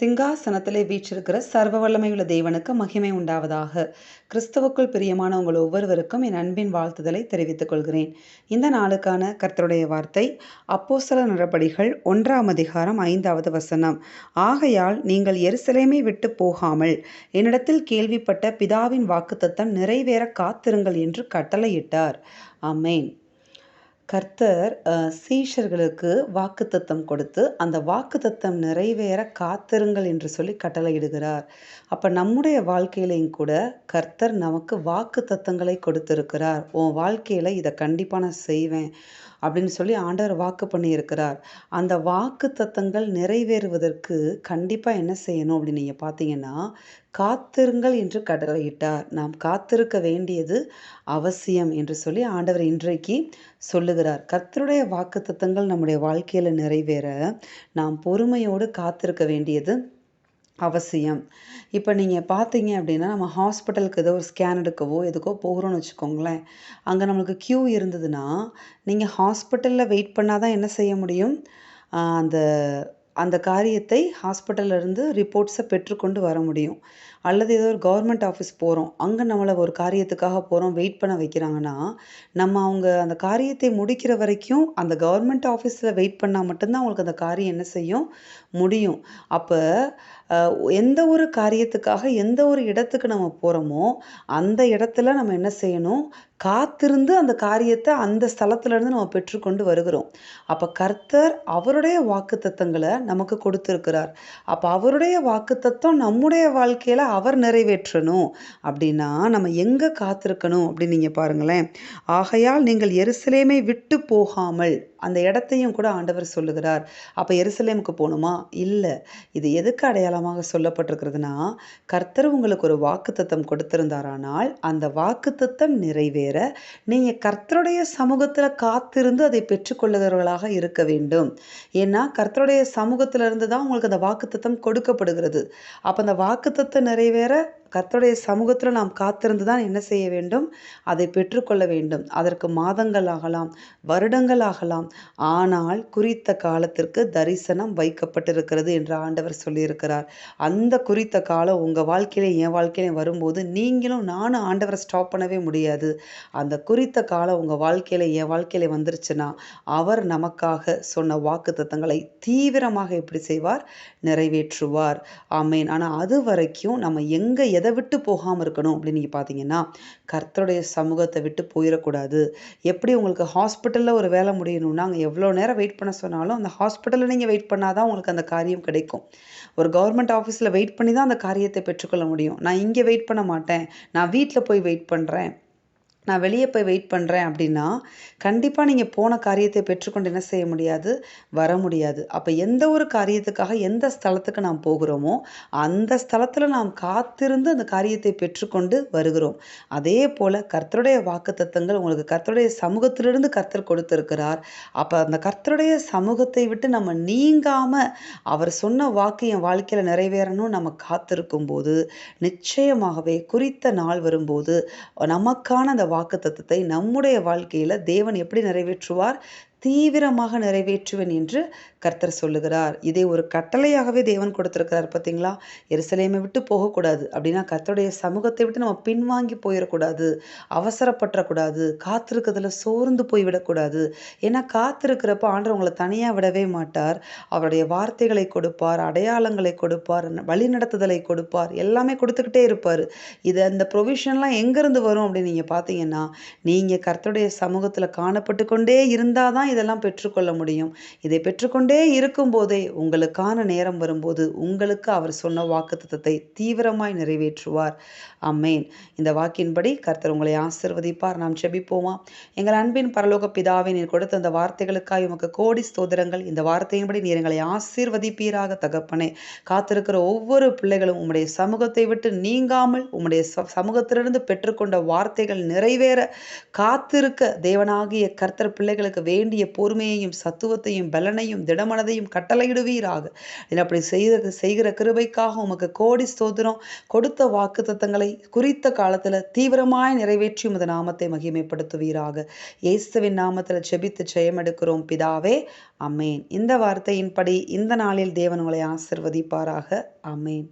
சிங்காசனத்திலே வீற்றிருக்கிற சர்வ வல்லமையுள்ள தேவனுக்கு மகிமை உண்டாவதாக. கிறிஸ்துவுக்குள் பிரியமான உங்கள் ஒவ்வொருவருக்கும் என் அன்பின் வாழ்த்துதலை தெரிவித்துக் கொள்கிறேன். இந்த நாளுக்கான கர்த்தருடைய வார்த்தை அப்போசல நடபடிகள் ஒன்றாம் அதிகாரம் ஐந்தாவது வசனம். ஆகையால் நீங்கள் எருசலேமை விட்டு போகாமல் என்னிடத்தில் கேள்விப்பட்ட பிதாவின் வாக்குத்தத்தம் நிறைவேற காத்திருங்கள் என்று கட்டளையிட்டார். அமேன் கர்த்தர் சீஷர்களுக்கு வாக்குத்தத்தம் கொடுத்து அந்த வாக்குத்தத்தம் நிறைவேற காத்திருங்கள் என்று சொல்லி கட்டளையிடுகிறார். அப்போ நம்முடைய வாழ்க்கையிலையும் கூட கர்த்தர் நமக்கு வாக்குத்தத்தங்களை கொடுத்திருக்கிறார். உன் வாழ்க்கையில் இதை கண்டிப்பாக நான் செய்வேன். அப்படின்னு சொல்லி ஆண்டவர் வாக்கு பண்ணியிருக்கிறார். அந்த வாக்கு தத்தங்கள் நிறைவேறுவதற்கு கண்டிப்பாக என்ன செய்யணும் அப்படின்னு நீங்கள் பார்த்தீங்கன்னா காத்திருங்கள் என்று கடலையிட்டார். நாம் காத்திருக்க வேண்டியது அவசியம் என்று சொல்லி ஆண்டவர் இன்றைக்கு சொல்லுகிறார். கர்த்தருடைய வாக்கு தத்தங்கள் நம்முடைய வாழ்க்கையில் நிறைவேற நாம் பொறுமையோடு காத்திருக்க வேண்டியது அவசியம். இப்போ நீங்கள் பார்த்தீங்க அப்படின்னா நம்ம ஹாஸ்பிட்டலுக்கு ஏதோ ஒரு ஸ்கேன் எடுக்கவோ எதுக்கோ போகிறோம்னு வச்சுக்கோங்களேன். அங்கே நம்மளுக்கு க்யூ இருந்ததுன்னா நீங்கள் ஹாஸ்பிட்டலில் வெயிட் பண்ணால் தான் என்ன செய்ய முடியும்? அந்த அந்த காரியத்தை ஹாஸ்பிட்டல்ல இருந்து ரிப்போர்ட்ஸை பெற்றுக்கொண்டு வர முடியும். அல்லது ஏதோ ஒரு கவர்மெண்ட் ஆஃபீஸ் போகிறோம் அங்கே நம்மளை ஒரு காரியத்துக்காக போகிறோம் வெயிட் பண்ண வைக்கிறாங்கன்னா நம்ம அவங்க அந்த காரியத்தை முடிக்கிற வரைக்கும் அந்த கவர்மெண்ட் ஆஃபீஸில் வெயிட் பண்ணால் மட்டும்தான் அவங்களுக்கு அந்த காரியம் என்ன செய்யும்? முடியும். அப்போ எந்த ஒரு காரியத்துக்காக எந்த ஒரு இடத்துக்கு நம்ம போகிறோமோ அந்த இடத்துல நம்ம என்ன செய்யணும்? காத்திருந்து அந்த காரியத்தை அந்த ஸ்தலத்துலேருந்து நம்ம பெற்றுக்கொண்டு வருகிறோம். அப்போ கர்த்தர் அவருடைய வாக்குத்தத்தங்களை நமக்கு கொடுத்துருக்கிறார். அப்போ அவருடைய வாக்குத்தத்தம் நம்முடைய வாழ்க்கையில் அவர் நிறைவேற்றணும். அப்படின்னா நம்ம எங்கே காத்திருக்கணும் அப்படின்னு நீங்கள் பாருங்களேன். ஆகையால் நீங்கள் எருசலேமை விட்டு போகாமல் அந்த இடத்தையும் கூட ஆண்டவர் சொல்லுகிறார். அப்போ எருசலேமுக்கு போகணுமா? இல்லை. இது எதுக்கு அடையாளம் மூலமாக சொல்லப்பட்டிருக்கிறதுனா கர்த்தர் உங்களுக்கு ஒரு வாக்குத்தத்தம் கொடுத்திருந்தாரானால் அந்த வாக்குத்தத்தம் நிறைவேற நீங்கள் கர்த்தருடைய சமூகத்தில் காத்திருந்து அதை பெற்றுக்கொள்ளுகிறவர்களாக இருக்க வேண்டும். ஏன்னா கர்த்தருடைய சமூகத்தில் இருந்து தான் உங்களுக்கு அந்த வாக்குத்தத்தம் கொடுக்கப்படுகிறது. அப்போ அந்த வாக்குத்தத்தை நிறைவேற கர்த்தருடைய சமூகத்தில் நாம் காத்திருந்து தான் என்ன செய்ய வேண்டும்? அதை பெற்றுக்கொள்ள வேண்டும். அதற்கு மாதங்கள் ஆகலாம் வருடங்கள் ஆகலாம் ஆனால் குறித்த காலத்திற்கு தரிசனம் வைக்கப்பட்டிருக்கிறது என்று ஆண்டவர் சொல்லியிருக்கிறார். அந்த குறித்த காலம் உங்கள் வாழ்க்கையில என் வாழ்க்கையில வரும்போது நீங்களும் நானும் ஆண்டவரை ஸ்டாப் பண்ணவே முடியாது. அந்த குறித்த காலம் உங்கள் வாழ்க்கையில என் வாழ்க்கையில வந்துருச்சுன்னா அவர் நமக்காக சொன்ன வாக்கு தத்தங்களை தீவிரமாக எப்படி செய்வார்? நிறைவேற்றுவார். ஆமேன். ஆனால் அது வரைக்கும் நம்ம எங்கே எதை விட்டு போகாமல் இருக்கணும் அப்படின்னு நீங்கள் பார்த்தீங்கன்னா கர்த்தருடைய சமூகத்தை விட்டு போயிடக்கூடாது. எப்படி உங்களுக்கு ஹாஸ்பிட்டலில் ஒரு வேலை முடியணும்னா அங்கே எவ்வளோ நேரம் வெயிட் பண்ண சொன்னாலும் அந்த ஹாஸ்பிட்டலில் நீங்கள் வெயிட் பண்ணால் தான் உங்களுக்கு அந்த காரியம் கிடைக்கும். ஒரு கவர்மெண்ட் ஆஃபீஸில் வெயிட் பண்ணி தான் அந்த காரியத்தை பெற்றுக்கொள்ள முடியும். நான் இங்கே வெயிட் பண்ண மாட்டேன். நான் வீட்டில் போய் வெயிட் பண்ணுறேன் நான் வெளியே போய் வெயிட் பண்ணுறேன் அப்படின்னா கண்டிப்பாக நீங்கள் போன காரியத்தை பெற்றுக்கொண்டு என்ன செய்ய முடியாது? வர முடியாது. அப்போ எந்த ஒரு காரியத்துக்காக எந்த ஸ்தலத்துக்கு நாம் போகிறோமோ அந்த ஸ்தலத்தில் நாம் காத்திருந்து அந்த காரியத்தை பெற்றுக்கொண்டு வருகிறோம். அதே போல் கர்த்தருடைய வாக்குத்தத்தங்கள் உங்களுக்கு கர்த்தருடைய சமூகத்திலிருந்து கர்த்தர் கொடுத்துருக்கிறார். அப்போ அந்த கர்த்தருடைய சமூகத்தை விட்டு நம்ம நீங்காமல் அவர் சொன்ன வாக்கு என் வாழ்க்கையில் நிறைவேறணும் நம்ம காத்திருக்கும் போது நிச்சயமாகவே குறித்த நாள் வரும்போது நமக்கான அந்த வாக்குத்தத்தத்தை நம்முடைய வாழ்க்கையில் தேவன் எப்படி நிறைவேற்றுவார்? தீவிரமாக நிறைவேற்றுவேன் என்று கர்த்தர் சொல்லுகிறார். இதை ஒரு கட்டளையாகவே தேவன் கொடுத்துருக்கிறார் பார்த்தீங்களா? எருசலேமை விட்டு போகக்கூடாது. அப்படின்னா கர்த்தருடைய சமூகத்தை விட்டு நம்ம பின்வாங்கி போயிடக்கூடாது. அவசரப்பட்டுறக்கூடாது. காத்திருக்கிறதுல சோர்ந்து போய்விடக்கூடாது. ஏன்னா காத்திருக்கிறப்ப ஆண்டவர் உங்களை தனியாக விடவே மாட்டார். அவருடைய வார்த்தைகளை கொடுப்பார் அடையாளங்களை கொடுப்பார் வழிநடத்துதலை கொடுப்பார். எல்லாமே கொடுத்துக்கிட்டே இருப்பார். இதை அந்த ப்ரொவிஷன்லாம் எங்கேருந்து வரும் அப்படின்னு நீங்கள் பார்த்தீங்கன்னா நீங்கள் கர்த்தருடைய சமூகத்தில் காணப்பட்டு கொண்டே இருந்தால் தான் இதெல்லாம் பெற்றுக்கொள்ள முடியும். இதை பெற்றுக்கொண்டே இருக்கும்போதே உங்களுக்கான நேரம் வரும்போது உங்களுக்கு அவர் சொன்ன வாக்குத்தத்தை தீவிரமாய் நிறைவேற்றுவார். அம்மேன். இந்த வாக்கின்படி கர்த்தர் உங்களை ஆசிர்வதிப்பார். நாம் செபிப்போமா எங்கள் அன்பின் பரலோக பிதாவை நீர் கொடுத்த அந்த வார்த்தைகளுக்காக உமக்கு கோடி ஸ்தோதிரங்கள் இந்த வார்த்தையின்படி நீர் எங்களை ஆசீர்வதிப்பீராக தகப்பனே. காத்திருக்கிற ஒவ்வொரு பிள்ளைகளும் உம்முடைய சமூகத்தை விட்டு நீங்காமல் உம்முடைய ச- சமூகத்திலிருந்து பெற்றுக்கொண்ட வார்த்தைகள் நிறைவேற காத்திருக்க தேவனாகிய கர்த்தர் பிள்ளைகளுக்கு வேண்டிய வேண்டிய பொறுமையையும் சத்துவத்தையும் பலனையும் திடமனதையும் கட்டளையிடுவீராக. இதில் அப்படி செய்த செய்கிற கிருபைக்காக உமக்கு கோடி ஸ்தோத்திரம். கொடுத்த வாக்கு தத்தங்களை குறித்த காலத்தில் தீவிரமாய் நிறைவேற்றி உமது நாமத்தை மகிமைப்படுத்துவீராக. இயேசுவின் நாமத்தில் செபித்து ஜெயமெடுக்கிறோம். பிதாவே அமேன் இந்த வார்த்தையின்படி இந்த நாளில் தேவன் உங்களை ஆசிர்வதிப்பாராக. அமேன்